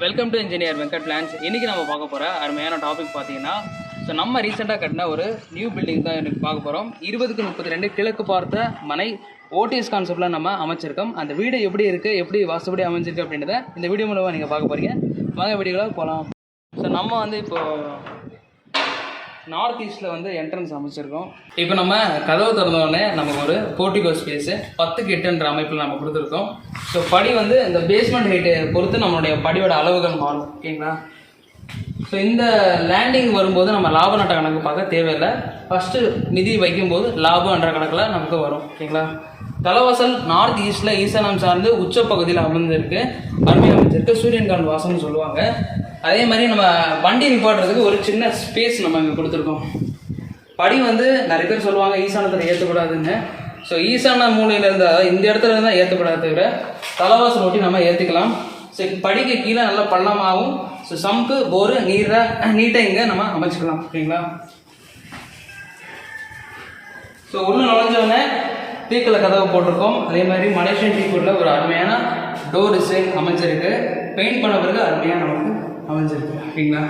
Welcome to engineer Venkat plans இன்றைக்கி நம்ம பார்க்க போகிற அருமையான டாபிக் பார்த்தீங்கன்னா ஸோ நம்ம ரீசெண்டாக கட்டின ஒரு நியூ பில்டிங் தான் எனக்கு பார்க்க போகிறோம் இருபதுக்கு முப்பத்தி ரெண்டு கிழக்கு பார்த்த மனை ஓடிஎஸ் கான்செப்டில் நம்ம அமைச்சிருக்கோம். அந்த வீடு எப்படி இருக்குது எப்படி வாசப்படி அமைஞ்சிருக்கு அப்படின்றத இந்த வீடியோ மூலமாக நீங்கள் பார்க்க போகிறீங்க வாங்க வீடியோவில் போகலாம் ஸோ நம்ம வந்து இப்போது நார்த் ஈஸ்டில் வந்து என்ட்ரன்ஸ் அமைச்சிருக்கோம். இப்போ நம்ம கதவு திறந்தோடனே நமக்கு ஒரு போர்ட்டிகோ ஸ்பேஸு பத்துக்கு எட்டுன்ற அமைப்பில் நம்ம கொடுத்துருக்கோம். ஸோ படி வந்து இந்த பேஸ்மெண்ட் ஹைட்டை பொறுத்து நம்மளுடைய படியோட அளவுகள் மாறும். ஓகேங்களா? ஸோ இந்த லேண்டிங் வரும்போது நம்ம லாப நட்ட கணக்கு பார்க்க தேவையில்லை. ஃபஸ்ட்டு நிதி வைக்கும்போது லாபம்ன்ற கணக்கில் நமக்கு வரும். ஓகேங்களா? தலைவாசல் நார்த் ஈஸ்டில் ஈசானம் சார்ந்து உச்ச பகுதியில் அமர்ந்திருக்கு அருமை அமைச்சிருக்கு. சூரியன்கான் வாசம்னு சொல்லுவாங்க. அதே மாதிரி நம்ம வண்டி நிப்பாடுறதுக்கு ஒரு சின்ன ஸ்பேஸ் நம்ம இங்கே கொடுத்துருக்கோம். படி வந்து நிறைய பேர் சொல்லுவாங்க ஈசானத்தில் ஏற்றக்கூடாதுன்னு ஸோ ஈசான மூலையில் இருந்தால் இந்த இடத்துல இருந்தால் ஏற்றக்கூடாது தவிர தலைவாசல் ஒட்டி நம்ம ஏற்றிக்கலாம் ஸோ படிக்கு கீழே நல்லா பள்ளமாகவும் ஸோ சம்பு போரு நீரை நீட்டை இங்கே நம்ம அமைச்சிக்கலாம். ஓகேங்களா ஸோ உள்ள நுழைஞ்சோடனே தீக்கல கதவு போட்டிருக்கோம். அதே மாதிரி மலேசியன் டீக்குள்ள ஒரு அருமையான டோர் டிசைன் அமைஞ்சிருக்கு. பெயிண்ட் பண்ண பிறகு அருமையாக நமக்கு அமைஞ்சிருக்கு. ஓகேங்களா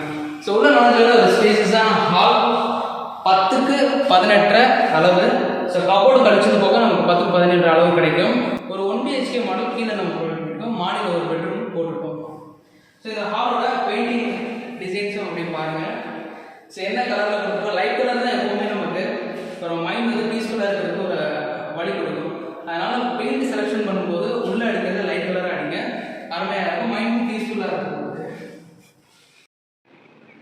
ஸோ உள்ள நுழைஞ்சோட ஒரு ஸ்பேசஸான ஹால் பத்துக்கு பதினெட்டு அளவு. ஸோ கபோர்டு கழிச்சது போக நமக்கு பத்துக்கு பதினெட்டு அளவு கிடைக்கும். ஒரு ஒன் பிஹெச்கே மாடல் கீழே நம்ம போட்டுருக்கோம் மாடியில் ஒரு பெட்ரூம் போட்டிருக்கோம் ஸோ இந்த ஹாலோட பெயிண்டிங் டிசைன்ஸும் அப்படி பாருங்க. ஸோ என்ன கலரில் கொடுக்குறோம் லைட் கலர் தான் எப்பவுமே நமக்கு. அப்புறம் மைண்ட் வந்து பீஸ்ஃபுல்லாக இருக்கிறதுக்கு ஒரு வழி கொடுக்கும். அதனால் பெயிண்ட் செலெக்ஷன் பண்ணும்போது உள்ளே அடிக்கிறது லைட் கலராக அடிங்க. அருமையாக இருக்கும் மைண்டும் பீஸ்ஃபுல்லாக இருக்கும் உங்களுக்கு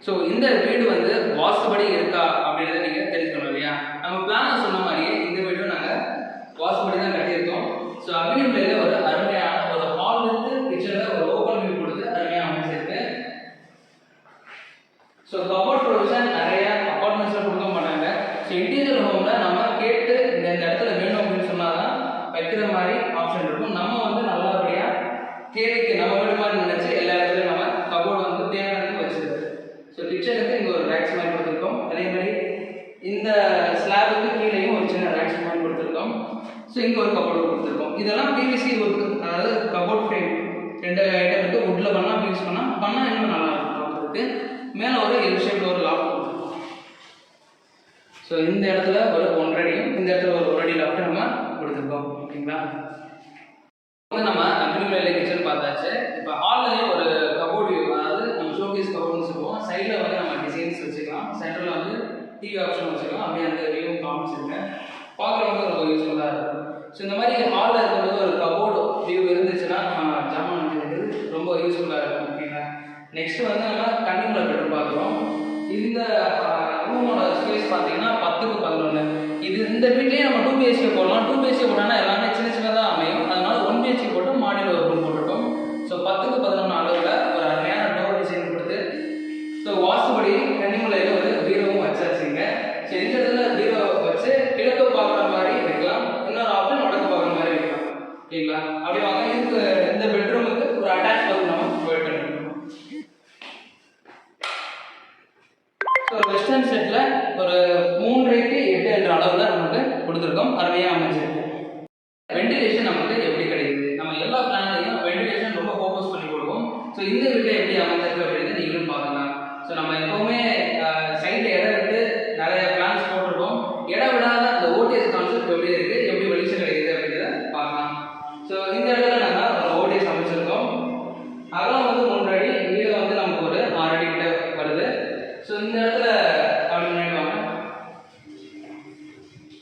ஸோ இந்த வீடு வந்து வாசுபடி இருக்கா அப்படின்றத நீங்கள் தெரிஞ்சுக்கணும் இல்லையா? நம்ம பிளானில் சொன்ன மாதிரியே இந்த வீடும் நாங்கள் வாசுபடி தான் கட்டியிருக்கோம். ஸோ அக்னிபிள்ளையில் ஒரு அருமையான ஒரு ஹால் இருந்து கிச்சனில் ஒரு ஓப்பன் வியூ கொடுத்து அருமையாக அமைச்சிருக்கு. ஸோ கபோர்ட் ப்ரொவிஷன் நிறைய அப்பார்ட்மெண்ட்ஸில் கொடுக்க மாட்டாங்க. ஸோ இன்டீரியர் ஹோமில் நம்ம கேட்டு இந்த இந்த இடத்துல வேணும் அப்படின்னு சொன்னால் தான் வைக்கிற மாதிரி ஆப்ஷன் இருக்கும். நம்ம வந்து நல்லபடியாக தேவைக்கு நம்ம வீடு மாதிரி நினச்சி எல்லா இடத்துலையும் நம்ம கபோர்டு வந்து தேவையானது வச்சிருக்கு ஸோ கிச்சனுக்கு இங்கே ஒரு ரேக்ஸ் மாதிரி கொடுத்துருக்கோம் அதே மாதிரி இந்த ஸ்லாபுக்கு கீழேயும் ஒரு சின்ன ரேக்ஸ் மாதிரி கொடுத்துருக்கோம் இதுக்கு ஒரு கபோர்டு கொடுத்துருக்கோம். இதெல்லாம் பிவிசி ஒர்க் அதாவது கபோர்ட் ஃப்ரேம் ரெண்டு ஐட்டம் இருக்குது வுட்டில் பண்ணால் யூஸ் பண்ணால் பண்ணால் இன்னும் நல்லா இருக்கும் பார்க்குறதுக்கு. மேலே ஒரு எல் ஷேப்பில் ஒரு லாக் ஸோ இந்த இடத்துல ஒரு ஒன்றரை இந்த இடத்துல ஒரு ஒரு அடி லாஃப்ட் நம்ம கொடுத்துருக்கோம். ஓகேங்களா? வந்து நம்ம அக்னிமேல கிச்சன் பார்த்தாச்சு. இப்போ ஹால்லையும் ஒரு கபோர்டு அதாவது நம்ம ஷோகேஸ் கபோர்ட்னு சொல்லுவோம் சைடில் வந்து நம்ம டிசைன்ஸ் வச்சுக்கலாம். சென்டரில் வந்து டிவி ஆப்ஷன் வச்சுக்கலாம். அப்படியே அந்த வியூவும் காமிச்சிருக்கேன். பார்க்குறவங்க ரொம்ப யூஸ்ஃபுல்லாக இருக்கும். ஸோ இந்த மாதிரி ஹாலில் இருக்கும்போது ஒரு கபோர்டு வியூ இருந்துச்சுன்னா நம்ம ஜாமான் வைக்கிறது ரொம்ப யூஸ்ஃபுல்லாக இருக்கும் ஓகேங்களா நெக்ஸ்ட் வந்து நம்ம கன்னிமலை பெட்ரூம் பார்க்குறோம். இந்த ரூமோட ஸ்பேஸ் பார்த்தீங்கன்னா பத்துக்கு பதினொன்று இது இந்த வீட்லேயே நம்ம டூ பிஹெச்கே போடலாம். டூ பிஹெச்கே போட்டோம்னா எல்லாமே சின்ன சின்னதாக அமையும். அதனால ஒன் பிஹெச்கே போட்டு ஒரு வெஸ்டர்ன் செட்டில் ஒரு மூன்றைக்கு எட்டு என்ற அளவில் நமக்கு கொடுத்துருக்கோம். அருமையாக அமைஞ்சிருக்கு.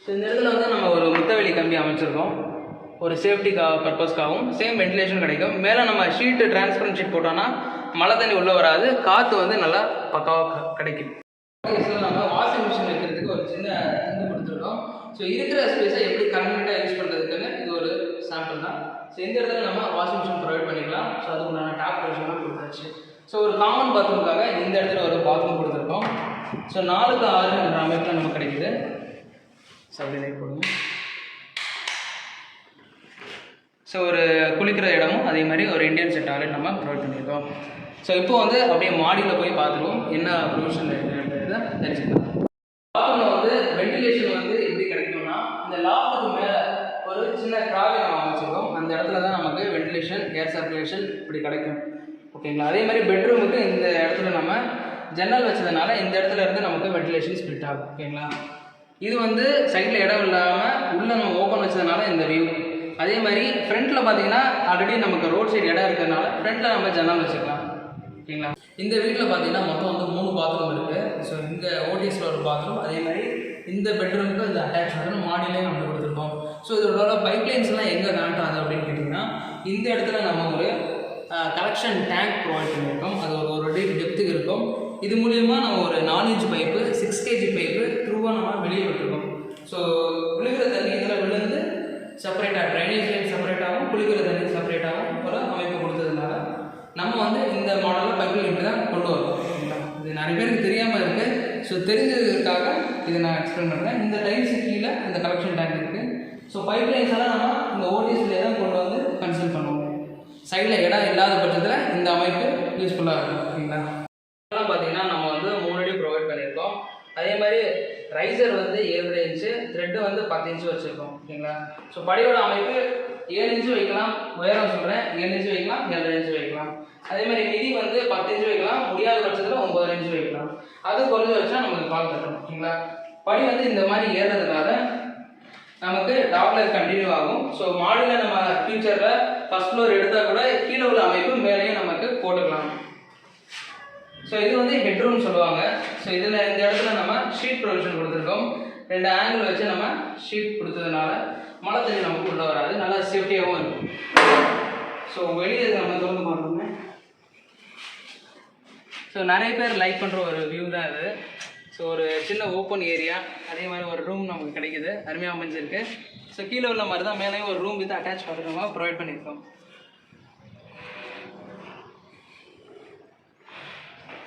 ஸோ இந்த இடத்துல வந்து நம்ம ஒரு முத்தவெளி கம்பி அமைச்சிருக்கோம். ஒரு சேஃப்டி கா பர்பஸ்க்காகவும் சேம் வென்டிலேஷன் கிடைக்கும். மேலே நம்ம ஷீட்டு டிரான்ஸ்பரண்ட் ஷீட் போட்டோன்னா மழை தண்ணி உள்ளே வராது. காற்று வந்து நல்லா பக்காவாக கிடைக்கும். நம்ம வாஷிங் மிஷின் வைக்கிறதுக்கு ஒரு சின்ன இது கொடுத்துருக்கோம். ஸோ இருக்கிற ஸ்பேஸை எப்படி கன்வீனியாக யூஸ் பண்ணுறதுக்குன்னு இது ஒரு சாம்பிள் தான். ஸோ இந்த இடத்துல நம்ம வாஷிங் மிஷின் ப்ரொவைட் பண்ணிக்கலாம். ஸோ அதுக்கு உண்டான டேப் கனெக்ஷன்லாம் கொடுத்தாச்சு. ஸோ ஒரு காமன் பாத்ரூமுக்காக இந்த இடத்துல ஒரு பாத்ரூம் கொடுத்துருக்கோம். ஸோ நாலுக்கு ஆறு அமைப்பில் நமக்கு கிடைக்குது. ஸோ அப்படி லைட் போடுங்க ஸோ ஒரு குளிக்கிற இடமும் அதே மாதிரி ஒரு இண்டியன் செட் டாய்லெட் நம்ம ப்ரொவைட் பண்ணியிருக்கோம். ஸோ இப்போ வந்து அப்படியே மாடியில் போய் பார்த்துருவோம். என்ன ப்ரொவிஷன் இருக்குன்றதை தெரிஞ்சுக்கலாம். பாத்ரூமில் வந்து வென்டிலேஷன் வந்து எப்படி கிடைக்கும்னா இந்த லாஃப்ட்டுக்கு மேலே ஒரு சின்ன ட்ராவி நம்ம அமைச்சிருக்கோம் அந்த இடத்துல தான் நமக்கு வென்டிலேஷன் ஏர் சர்க்குலேஷன் இப்படி கிடைக்கும். ஓகேங்களா அதே மாதிரி பெட்ரூமுக்கு இந்த இடத்துல நம்ம ஜன்னல் வச்சதுனால இந்த இடத்துல இருந்து நமக்கு வென்டிலேஷன் ஸ்ப்ளிட் ஆகும். ஓகேங்களா இது வந்து சைடில் இடம் இல்லாமல் உள்ளே நம்ம ஓப்பன் வச்சதுனால இந்த வியூ அதே மாதிரி ஃப்ரண்ட்டில் பார்த்தீங்கன்னா ஆல்ரெடி நமக்கு ரோட் சைடு இடம் இருக்கிறதுனால ஃப்ரண்ட்டில் நம்ம ஜன்னல் வச்சுக்கலாம் ஓகேங்களா? இந்த வீட்டில் பார்த்தீங்கன்னா மொத்தம் வந்து மூணு பாத்ரூம் இருக்குது ஸோ இந்த ஓடிஎஸில் ஒரு பாத்ரூம் அதே மாதிரி இந்த பெட்ரூமுக்கு இந்த அட்டாச் பண்ணி மாடியிலையும் நம்ம கொடுத்துருக்கோம். ஸோ இதோட பைப் லைன்ஸ்லாம் எங்கே கனெக்ட் ஆகுது அப்படின்னு கேட்டிங்கன்னா இந்த இடத்துல நம்ம ஒரு கலெக்ஷன் டேங்க் ப்ரொவைட் பண்ணியிருக்கோம். அது ஒரு ஒரு டெப்த்துக்கு இருக்கும். இது மூலியமாக நம்ம ஒரு நாலு inch pipe six KG pipe த்ரூவாக நம்ம வெளியே விட்டுருக்கோம். ஸோ குளிக்கிற தண்ணி இதில் விழுந்து செப்பரேட்டாக ட்ரைனேஜ் லைன் செப்பரேட்டாகவும் குளிக்கிற தண்ணி செப்பரேட்டாகவும் ஒரு அமைப்பு கொடுத்ததுனால நம்ம வந்து இந்த மாடலில் பைப்பில் இப்படி தான் கொண்டு வரோம் ஓகேங்களா இது நிறைய பேருக்கு தெரியாமல் இருக்குது ஸோ தெரிஞ்சதுக்காக இதை நான் எக்ஸ்பிளைன் பண்ணுறேன் இந்த டைம் கீழே இந்த கலெக்ஷன் டேங்க் இருக்குது ஸோ பைப் லைன்ஸெல்லாம் நம்ம இந்த ஓடிஎஸ்லேயே தான் கொண்டு வந்து கன்சல்ட் பண்ணுவோம். சைடில் இடம் இல்லாத பட்சத்தில் இந்த அமைப்பு யூஸ்ஃபுல்லாக இருக்கும். ஓகேங்களா இதெல்லாம் பார்த்தீங்கன்னா நம்ம வந்து மூணு அடி ப்ரொவைட் பண்ணியிருக்கோம் அதே மாதிரி ரைசர் வந்து ஏழு இன்ச்சு த்ரெட்டு வந்து பத்து இன்ச்சு வச்சுருக்கோம் ஓகேங்களா? ஸோ படியோட அமைப்பு ஏழு இன்ச்சு வைக்கலாம் உயரம் சொல்கிறேன் ஏழு இன்ச்சு வைக்கலாம் ஏழரை இன்ச்சு வைக்கலாம். அதே மாதிரி மிதி வந்து பத்து இன்ச்சு வைக்கலாம் முடியாத பட்சத்தில் ஒம்பது இன்ச்சு வைக்கலாம். அது குறைஞ்ச வச்சா நமக்கு கால் தட்டணும் ஓகேங்களா? படி வந்து இந்த மாதிரி ஏறுறதுனால நமக்கு டாப்லர் கண்டினியூ ஆகும். ஸோ மாடியில் நம்ம ஃபியூச்சரில் ஃபர்ஸ்ட் ஃப்ளோர் எடுத்தால் கூட கீழே உள்ள அமைப்பு மேலேயும் நமக்கு போட்டுக்கலாம். ஸோ இது வந்து ஹெட்ரூம் சொல்லுவாங்க. ஸோ இதில் இந்த இடத்துல நம்ம ஷீட் ப்ரொவிஷன் கொடுத்துருக்கோம். ரெண்டு ஆங்கிள் வச்சு நம்ம ஷீட் கொடுத்ததுனால மழை தண்ணி நமக்கு உள்ளே வராது. நல்லா சேஃப்டியாகவும் இருக்கும். ஸோ வெளியே நம்ம திறந்து பார்த்தோம்னா ஸோ நிறைய பேர் லைக் பண்ணுற ஒரு வியூ தான் இது. ஸோ ஒரு சின்ன ஓப்பன் ஏரியா அதே மாதிரி ஒரு ரூம் நமக்கு கிடைக்குது. அருமையாக அமைஞ்சிருக்கு. ஸோ கீழே உள்ள மாதிரி தான் மேலேயும் ஒரு ரூம் வித் அட்டாச் பண்ணுறவங்க ப்ரொவைட் பண்ணியிருக்கோம்.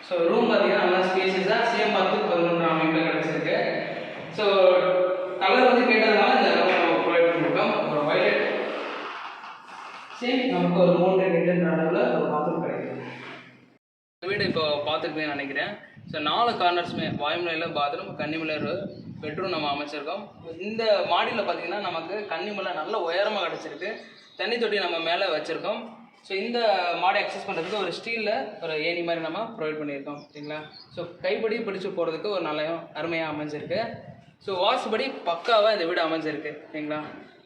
ஸோ ரூம் பார்த்தீங்கன்னா நல்லா ஸ்பேசியஸாக சேம் பத்துக்கு பதினொன்று அமைப்பில் கிடச்சிருக்கு. ஸோ கலர் வந்து கேட்டதுனால இந்த கலர் நம்ம ப்ரொவைட் பண்ணியிருக்கோம் ஒரு வயலட் சேம் நமக்கு ஒரு மூன்று கிட்ட அளவில் ஒரு பாத்ரூம் கிடைக்குது. வீடு இப்போ பார்த்துருப்பேன்னு நினைக்கிறேன். ஸோ நாலு கார்னர்ஸுமே வாயுமலையில் பாத்ரூம் கன்னிமலர் பெட்ரூம் நம்ம அமைச்சிருக்கோம். இந்த மாடியில் பார்த்தீங்கன்னா நமக்கு கன்னிமலை நல்ல உயரமாக கிடச்சிருக்கு. தண்ணி தொட்டி நம்ம மேலே வச்சுருக்கோம். ஸோ இந்த மாடை அக்சஸ் பண்ணுறதுக்கு ஒரு ஸ்டீலில் ஒரு ஏணி மாதிரி நம்ம ப்ரொவைட் பண்ணியிருக்கோம் சரிங்களா? ஸோ கைப்படி பிடிச்சி போகிறதுக்கு ஒரு நல்ல அருமையாக அமைஞ்சிருக்கு. ஸோ வாசுபடி பக்காவாக இந்த வீடு அமைஞ்சிருக்கு சரிங்களா?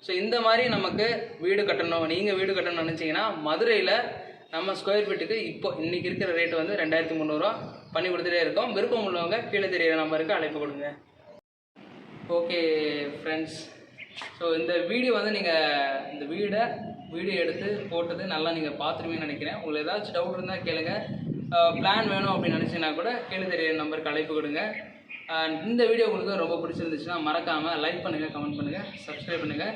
ஸோ இந்த மாதிரி நமக்கு வீடு கட்டணும் நீங்கள் வீடு கட்டணும்னு நினச்சிங்கன்னா மதுரையில் நம்ம ஸ்கொயர் ஃபீட்டுக்கு இப்போ இன்றைக்கி இருக்கிற ரேட் வந்து ரெண்டாயிரத்தி முந்நூறுரூவா பண்ணி கொடுத்துட்டே இருக்கோம். விருப்பம் உள்ளவங்க கீழே தெரியிற நம்பருக்கு அழைப்பு கொடுங்க. ஓகே ஃப்ரெண்ட்ஸ் ஸோ இந்த வீடியோ வந்து நீங்கள் இந்த வீடை வீடியோ எடுத்து போட்டது நல்லா நீங்கள் பார்த்துருவீங்கன்னு நினைக்கிறேன். உங்களுக்கு ஏதாச்சும் டவுட் இருந்தால் கேளுங்கள் பிளான் வேணும் அப்படின்னு நினச்சிங்கன்னா கூட கேள்வி தெரிய நம்பருக்கு அழைப்பு கொடுங்க. இந்த வீடியோ உங்களுக்கு ரொம்ப பிடிச்சிருந்துச்சுன்னா மறக்காமல் லைக் பண்ணுங்கள் கமெண்ட் பண்ணுங்கள் சப்ஸ்கிரைப் பண்ணுங்கள்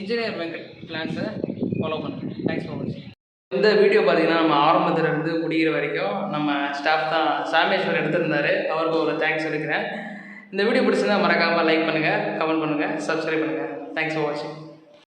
இன்ஜினியர் வெங்கட் பிளான்ஸை ஃபாலோ பண்ணுங்கள் தேங்க்ஸ் ஃபார் வாட்சிங் இந்த வீடியோ பார்த்தீங்கன்னா நம்ம ஆரம்பத்துல இருந்து முடிகிற வரைக்கும் நம்ம ஸ்டாஃப் தான் சாமேஸ்வர் எடுத்திருந்தாரு. அவருக்கு ஒரு தேங்க்ஸ் எடுக்கிறேன். இந்த வீடியோ பிடிச்சிருந்தா மறக்காமல் லைக் பண்ணுங்கள் கமெண்ட் பண்ணுங்கள் சப்ஸ்கிரைப் பண்ணுங்கள் தேங்க்ஸ் ஃபார் வாட்சிங்